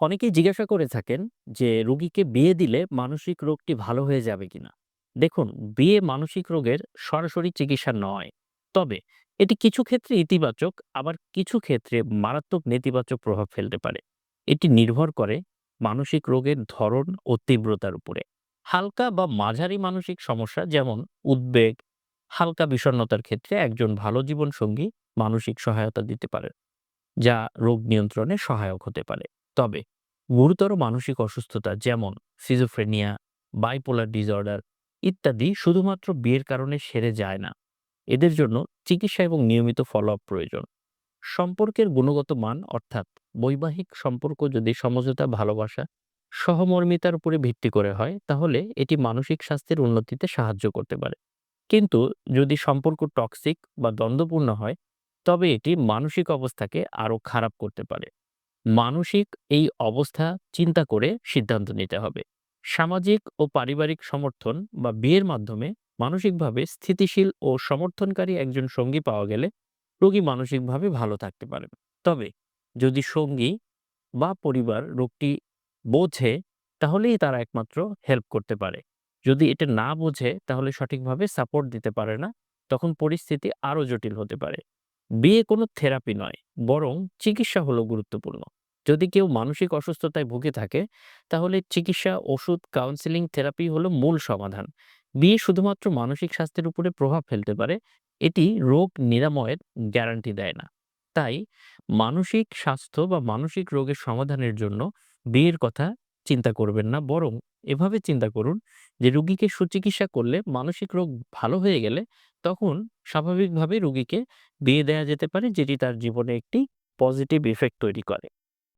অনেকেই জিজ্ঞাসা করে থাকেন যে, রোগীকে বিয়ে দিলে মানসিক রোগটি ভালো হয়ে যাবে কিনা? দেখুন, বিয়ে মানসিক রোগের সরাসরি চিকিৎসা নয়। তবে এটি কিছু ক্ষেত্রে ইতিবাচক, আবার কিছু ক্ষেত্রে মারাত্মক নেতিবাচক প্রভাব ফেলতে পারে। এটি নির্ভর করে মানসিক রোগের ধরন ও তীব্রতার উপরে। হালকা বা মাঝারি মানসিক সমস্যা যেমন উদ্বেগ, হালকা বিষণ্ণতার ক্ষেত্রে একজন ভালো জীবনসঙ্গী মানসিক সহায়তা দিতে পারে যা রোগ নিয়ন্ত্রণে সহায়ক হতে পারে। তবে গুরুতর মানসিক অসুস্থতা যেমন সিজোফ্রেনিয়া বাইপোলার ডিসঅর্ডার ইত্যাদি শুধুমাত্র বিয়ের কারণে সেরে যায় না। এদের জন্য চিকিৎসা এবং নিয়মিত ফলো আপ প্রয়োজন। সম্পর্কের গুণগত মান অর্থাৎ বৈবাহিক সম্পর্ক যদি সমঝোতা, ভালোবাসা, সহমর্মিতার উপরে ভিত্তি করে হয়, তাহলে এটি মানসিক স্বাস্থ্যের উন্নতিতে সাহায্য করতে পারে। কিন্তু যদি সম্পর্ক টক্সিক বা দ্বন্দ্বপূর্ণ হয়, তবে এটি মানসিক অবস্থাকে আরও খারাপ করতে পারে। মানসিক এই অবস্থা চিন্তা করে সিদ্ধান্ত নিতে হবে। সামাজিক ও পারিবারিক সমর্থন বা বিয়ের মাধ্যমে মানসিকভাবে স্থিতিশীল ও সমর্থনকারী একজন সঙ্গী পাওয়া গেলে রোগী মানসিকভাবে ভালো থাকতে পারেন তবে যদি সঙ্গী বা পরিবার রোগটি বোঝে, তাহলেই তারা একমাত্র হেল্প করতে পারে। যদি এটা না বোঝে, তাহলে সঠিকভাবে সাপোর্ট দিতে পারে না, তখন পরিস্থিতি আরও জটিল হতে পারে। বিয়ে কোনো থেরাপি নয়, বরং চিকিৎসা হলো গুরুত্বপূর্ণ। যদি কেউ মানসিক অসুস্থতায় ভুগে থাকে, তাহলে চিকিৎসা, ওষুধ কাউন্সিলিং থেরাপি হলো মূল সমাধান। বিয়ে শুধুমাত্র মানসিক স্বাস্থ্যের উপরে প্রভাব ফেলতে পারে, এটি রোগ নিরাময়ের গ্যারান্টি দেয় না। তাই মানসিক স্বাস্থ্য বা মানসিক রোগের সমাধানের জন্য বিয়ের কথা চিন্তা করবেন না, বরং এভাবে চিন্তা করুন যে রুগীকে সুচিকিৎসা করলে মানসিক রোগ ভালো হয়ে গেলে তখন স্বাভাবিকভাবে রুগীকে বিয়ে দেয়া যেতে পারে, যেটি তার জীবনে একটি পজিটিভ ইফেক্ট তৈরি করে।